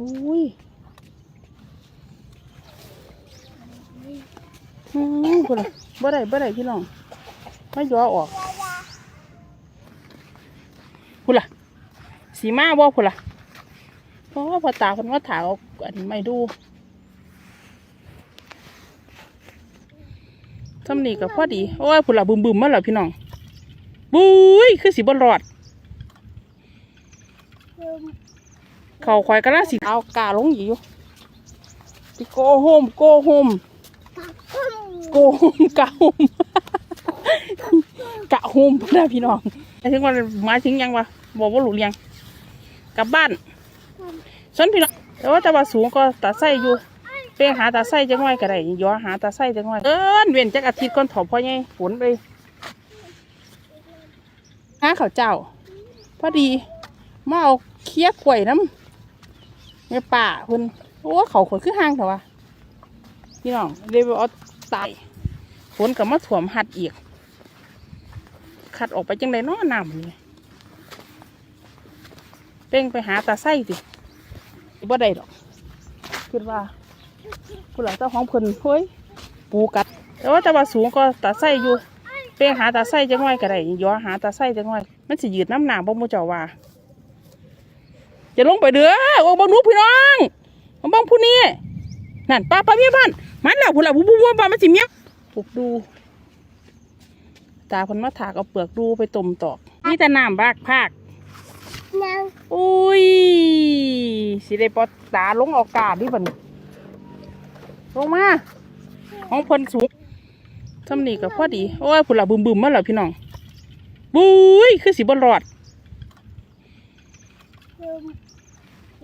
อุ้ยอืมพุ่นน่ะบ่ได้บ่ได้พี่น้องไม่ย่อออกพุ่นล่ะสีมาบ่พุ่นล่ะเพราะว่าพอตาคนว่าถาเอาอันไม่ดูทำนี่ก็พอดี โอ้ยพุ่นล่ะบึมบึมมาแล้วพี่น้องบุ้ยคือสีบนรอด เขาควายกระลังสีเอากาลงอยู่สิโกโฮมโกโฮมโกโฮมกะโฮมกะโฮมนะพี่น้องหมายถึงว่าหมายถึงยังวะบอกว่าหลุดยังกลับบ้านส่วนพี่น้องแต่ว่าจะว่าสูงก็ตาไส้อยู่เป้งหาตาไส้จังไว้ก็ได้ย้อหาตาไส้จังไว้เอิ้นเวียนจักอาทิตย์ก่อนถอพ่อใหญ่ฝนเลยหาข้าวเจ้า พอดีมาเอาเคี้ยกล้วยน้ำ ในป่าเพิ่นโอ้เขาขนขึ้นห้างเถอะวะพี่น้องเลยเอาตายฝนกับมาถ่วมหัดอีกขัดออกไปจังไดนาะน้ำนี่เป้งไปหาตาไส้สิบ่ได้ดอกคิดว่าผู้หลังเจ้าของเพิ่นเฮ้ยปูกัด แต่ว่าจะว่าสูงก็ตาไส้อยู่เป้งหาตาไส้จังไว้ก็ได้ย้อหาตาไส้จังไว้มันสิยืดน้ำหนาบ่มูเจ้าว่า จะลงไปเด้อโอ้บังหนูพี่น้องมาบังผู้นี้นั่นป้าป้าเมียบ้านมันแล้วผู้หลังผู้ผู้ผู้บ้ามันสิเมียปลูกดู ตาเพิ่นมาถากเอาเปลือกดูไปต้มตอกนี่แต่น้ำบากภาคอุ้ยสิได้ปอตาลงเอากาศดิบันลงมาของพิ่นสูงทำนี่ก็พอดี โอ้ยผุนละบึมบึมมาแล้วพี่น้องบุ้ยคือสีบนรอด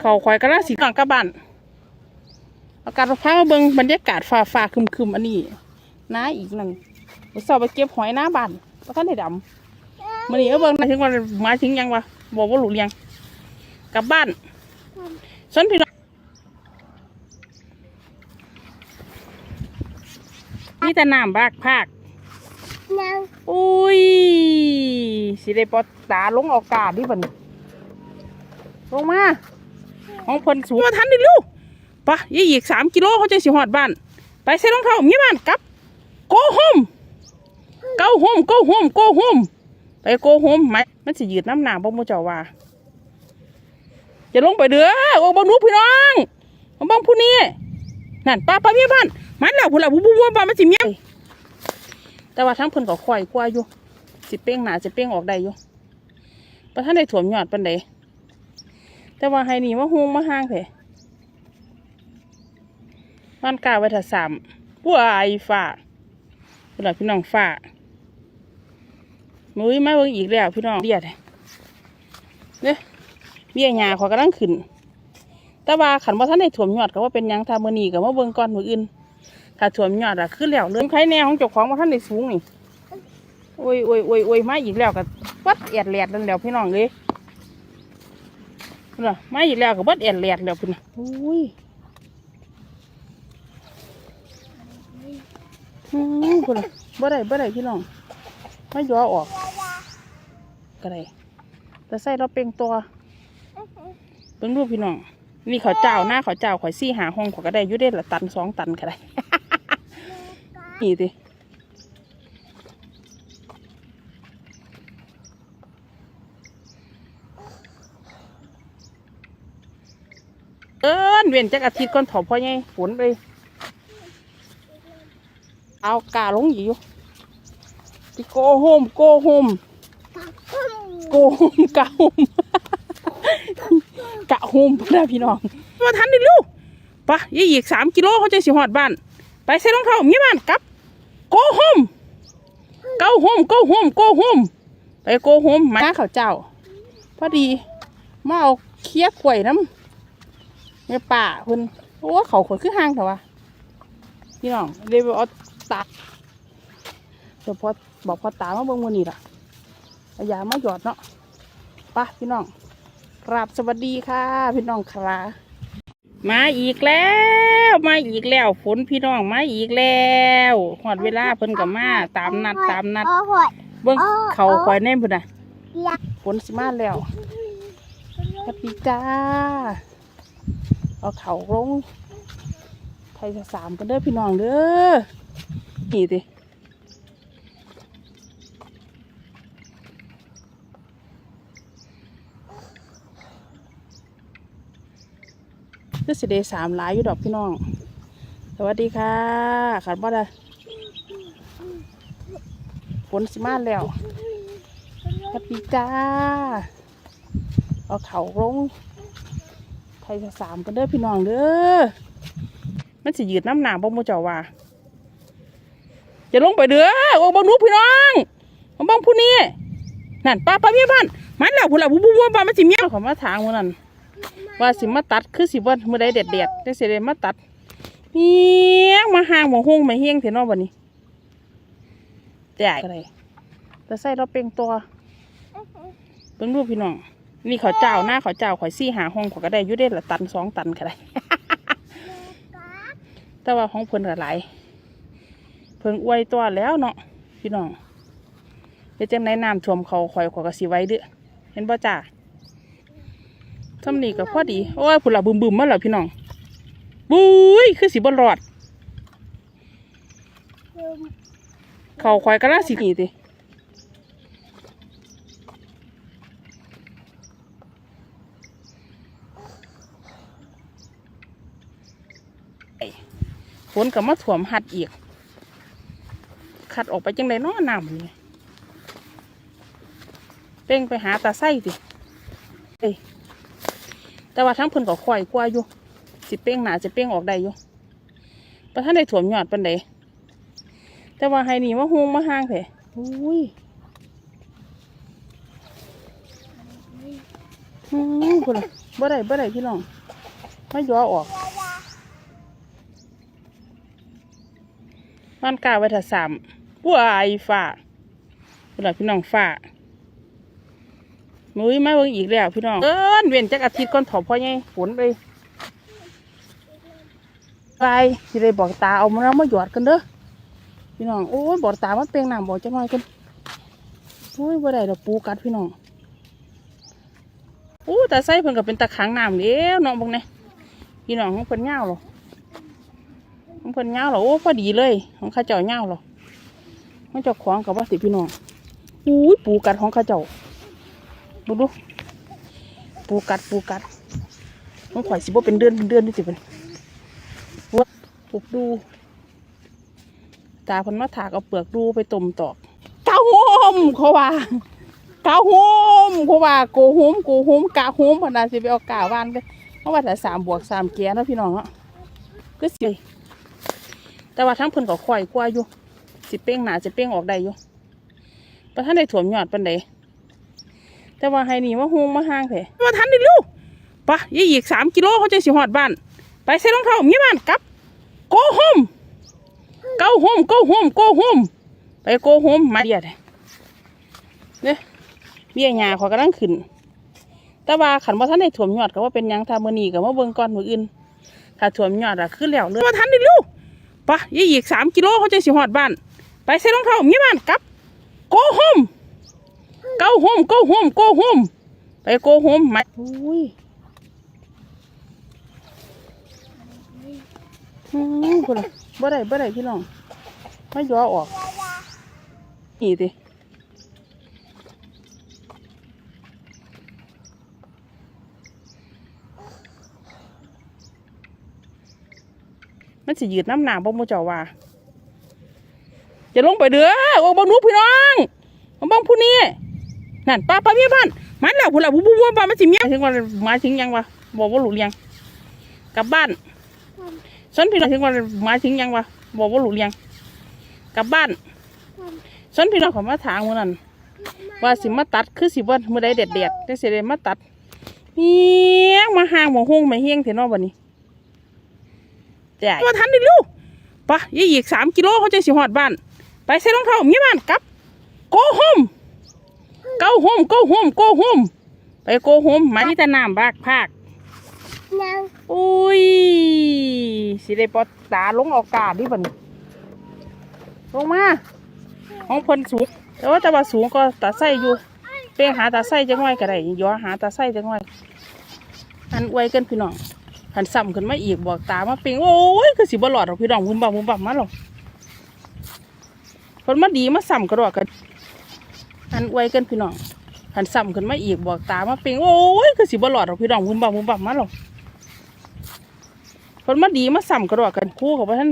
เขาควายกระลังสีกลางกระบันอากาศพามาเบิงบรรยากาศฟ้าฟ้าคึมคึมๆอันนี้น้าอีกหนึ่งไปสอบไปเก็บหอยหน้าบ้านเพราะท่านได้ดำมันนี่เอาเบิงมาถึงวันมาถึงยังวะบอกว่าหลุดยังกลับบ้านส่วนพี่น้องนี่แต่น้ำบากภาคอุ้ยสิได้ปอตาลงเอากาศดิบัดนลงมา ของเพิ่นสูงมาทันดิลูกปะยี่อีกสามกิโลเขาจะสิหอดบ้าน ไปใส่รองเท้าเมียบ้านกลับ โกโฮมเก้าโฮมโกโฮมโกโฮมไปโกโฮมไหมมันสิยืดน้ำหนาบ่มูเจ้าว่าจะลงไปเด้อโอ้บังนูพี่น้องบังผู้นี้นั่นป้าป้าเมียบ้านมันแล้วผู้ละผู้ผู้บ้านมันสิเมียแต่ว่าทั้งเพิ่นก็ควายกว่าอยู่สิเป้งหนาสิเป้งออกได้อยู่ประท่านได้ถ่วมยอดปันใด แต่ว่าให้นี่มาหุงมาห้างเถอะมันกล้าไว้ถ้าสามผู้อายฝ่าผู้หลักพี่น้องฝ่ามุ้ยมาเบิ่งอีกแล้วพี่น้องเดียดเนี่ยเบี้ยหญ้าขอยกำลังขึ้น แต่ว่าขันว่าท่านได้ถ่วมยอดก็ว่าเป็นยังทามือนีกับมาเบิ่งก่อนมืออื่น ถ้าถ่วมยอดอะคือแล้วเรื่องใครแน่ของเจ้าของว่าท่านได้สูงนี่โอ้ยโอ้ยโอ้ยโอ้ยมาอีกแล้วก็วัดแอดแหลดนั่นแล้วพี่น้องเลย นน่ะมาอีกแล้วก็วัดแอดแหลดแล้วพี่น้องอุ้ยอืมพุ่นน่ะบ่ได้บ่ได้พี่น้องไม่ย่อออกก็ได้แต่ใส่เราเป็นตัวเบิ่งรูปพี่น้องนี่เขาวเจ้าหน้าเขาวเจ้าข่อยซี่หาห้องข่อยก็ได้อยุ่ได้ละตันสองตันก็ได้นี่สิ เอิ้นเวียนจักอาทิตย์ก่อนถอพ่อใหญ่ฝนเลยเอากาลงอยู่สิโกโฮมโกโฮมโกโฮมกะโฮมกะโฮมนะพี่น้องมาทันดิลูกปะยี่อีกสามกิโลเขาจะสิหอดบ้าน ไปใส่รองเท้าเมียบ้านกลับโกโฮมเก้าโฮมโกโฮมโกโฮมไปโกโฮมมาข้าวเจ้า พอดีมาเอาเคี้ยกล้วยน้ำ ในป่าเพิ่นโอ้เขาขนขึ้นห้างเถอะวะพี่น้องเลยไปเอาตาเดี๋ยวพอบอกพอตามาเบิ่งวันนี้ล่ะเอายามาหยอดเนาะไปะพี่น้องกราบสวัสดีค่ะ พี่น้องครับมาอีกแล้ว มาอีกแล้วฝนพี่น้องมาอีกแล้วหอดเวลาเพิ่นกับมาตามนัดตามนัดโอ้โหเบิ่งอ๋อเขาคอยแน่พุ่นน่ะอยากฝนสิมาแล้วสวัสดีจ้า เอาเข่าลงไทยสามกันเด้อพี่น้องเด้อนี่ดิคือสิเดสามหลายอยู่ดอกพี่น้อง สวัสดีค่ะขันบ่ได้ฝนสิมาแล้วสวัสดีจ้า เอาเข่าลง ไทยสามกันเด้อพี่น้องเด้อมันสิยืดน้ำหนาบ่มูเจ้าว่าจะลงไปเด้อโอ้บังนุพี่น้องมาบังผู้นี้นั่นป้าป้าเมียบ้านมันแล้วผู้ละผู้ผู้ผู้ป้ามันสิเมียเขามาถางมื้อนั้นว่าสิมาตัดคือสิบ่มื้อใดเด็ดเด็ดๆได้สิได้มาตัดเมียมาห่างบ่ฮงมาเฮงเถอะเนาะบัดนี้แจกอะไรแต่ใส่เราเป็นตัวเบิ่งดูพี่น้อง นี่เขาวเจ้าหน้าเขาวเจ้าข่อยซี่หาห้องข่อยก็ได้อยุได้ละตันสองตันก็ได้ แต่ว่าของเพิ่นก็หลายเพิ่นอวยตัวแล้วเนาะพี่น้องเดี๋ยวจังไหนน้ำท่วมเขาข่อยข่อยก็สิไว้เด้อเห็นบ่จ้าทำนี่ก็พอดี โอ้ยพุ่นละบึมบึมๆมาแล้วพี่น้องบุ้ยคือสิบ่รอด เขาข่อยก็น่าสิหนีติ นก็มาถ่วมหัดอีก ขัดออกไปจังไดนาะน้ำนี่เป้งไปหาตาไส้ติเอ้แต่ว่าทั้งเพิ่นก็ควายกว่าอยู่ สิเป้งหนาจะเป้งออกได้อยู่ประท่านได้ถ่วมยอดปันใดแต่ว่าให้นี่มาฮงมาห้างเถอะอุ้ยอืมคุณบ่ได้บ่ได้พี่น้องไม่ย่อออก มันก้าไว้ถ้าสามผู้อายฝ่าพี่น้องพี่น้องฝ่ามุ้ยมาเบิ่งอีกแล้วพี่น้อง เอิ้นเว้นจักอาทิตย์ก่อนถอพ่อไงฝนไปไปสิได้บอกตาเอามาแล้วมาหยอดกันเด้อพี่น้องโอ้ยบอกตามาเปลียงน้ำบอกจังหน่อยกันโอ้ยบ่ได้ดอกปูกัดพี่น้องโอ้แต่ใส่เพิ่นก็เป็นตะขังน้ำเด้วน้องบอกเนี่ยพี่น้องของเพิ่นเงาวหรอ ของเพิ่นเงาเหรอโอ้พอดีเลย ของข้าเจ้าเงาเหรอมันเจ้าของกับว่าสิพี่น้องอุ้ยปูกัดของข้าเจ้าดูดูปูกัดปูกัดมันข่อยสิบ่เป็นเดือนเป็นเดือนนี่สิเป็นวัดปลูกดูตาเพิ่นมาถากเอาเปลือกดูไปต้มตอกกาโฮมเขาว่ากาโฮมเขาว่าโกโฮมโกโฮมกาโฮมพนาสิไปเอากาวานไปเพราะว่าแต่สามบวกสามแก่นะพี่น้องเนาะก็สิ แต่ว่าทั้งเพิ่นก็ควายกว่าอยู่สิเป้งหนาสิเป้งออกได้อยู่ประท่านได้ถ่วมยอดปันใดแต่ว่าให้นี่มาฮงมาห้างเถอะว่าทันได้ลูกปะยี่อีกสามกิโลเขาจะสิหอดบ้าน ไปใส่รองเท้ามีบ้านกลับโกโฮมเก้าโฮมโกโฮมโกโฮมไปโกโฮมมาเดียดเนี่ยเบี้ยหญ้าขอยกำลังขึ้น แต่ว่าขันว่าท่านได้ถ่วมยอดก็ว่าเป็นยังทามือนีกับว่าเบิงก่อนมืออื่นถ้าถ่วมยอดอะขึ้นแล้วเลยว่าทันได้ลูก ปะยี่อีกสามกิโลเขาจะสิหอดบ้าน ไปใส่รองเท้ามีบ้านกลับ โกโฮมเก้าโฮมโกโฮมโกโฮมไปโกโฮมมาอุ้ยอืมคุณบ่ได้บ่ได้พี่น้องไม่ย่อออกนี่ดิ มันสิยืดน้ำหนาบ่มูเจ้าว่าจะลงไปเด้อโอ้บังนุพี่น้องมาบังผู้นี้นั่นป้าป้าเมียบ้านมันแล้วผู้ละผู้ผู้ผู้ป้ามันสิเมียถึงว่ามาถึงยังวะบอกว่าหลุดเลียงกลับบ้านฉันพี่น้องถึงว่ามาถึงยังวะบอกว่าหลุดเลียงกลับบ้านฉันพี่น้องขอมาถางมือนั่นว่าสิมาตัดคือสิบ่มือใดเด็ดเด็ดได้สิได้มาตัดเมียมาห่างมาหงมาเฮียงเถอะนาะบัดนี้ แจกว่าทันดิลูกปะยี่อีกสามกิโลเขาจะสิหอดบ้าน ไปใส่รองเท้ามีบ้านกลับโกโฮมเก้าโฮมโกโฮมโกโฮมไปโกโฮมมาที่ตะน้ำบากภาคอุ้ย สิได้ปอตาลงอากาศดิบัดนลงมาของเพิ่นสูงแต่ว่าแต่ว่าสูงก็ตาไส้อยู่เป้งหาตาไส้จังไว้ก็ได้ย้อหาตาไส้จังไว้อันไว้กันพี่น้อง หันซ้ำขึ้นมาอีกบอกตามาปิงโอ้ยคือสิบหลอดหรอกพี่น้องบุมบัมบุมบัมมาหรอกคนมาดีมาซ้ำกระดอกกันอันไวกันพี่น้องหันซ้ำขึ้นมาอีกบอกตามาปิงโอ้ยคือสิบหลอดหรอกพี่น้องบุมบัมบุมบัมมาหรอกคนมาดีมาซ้ำกระดอกกันคู่กับว่าท่าน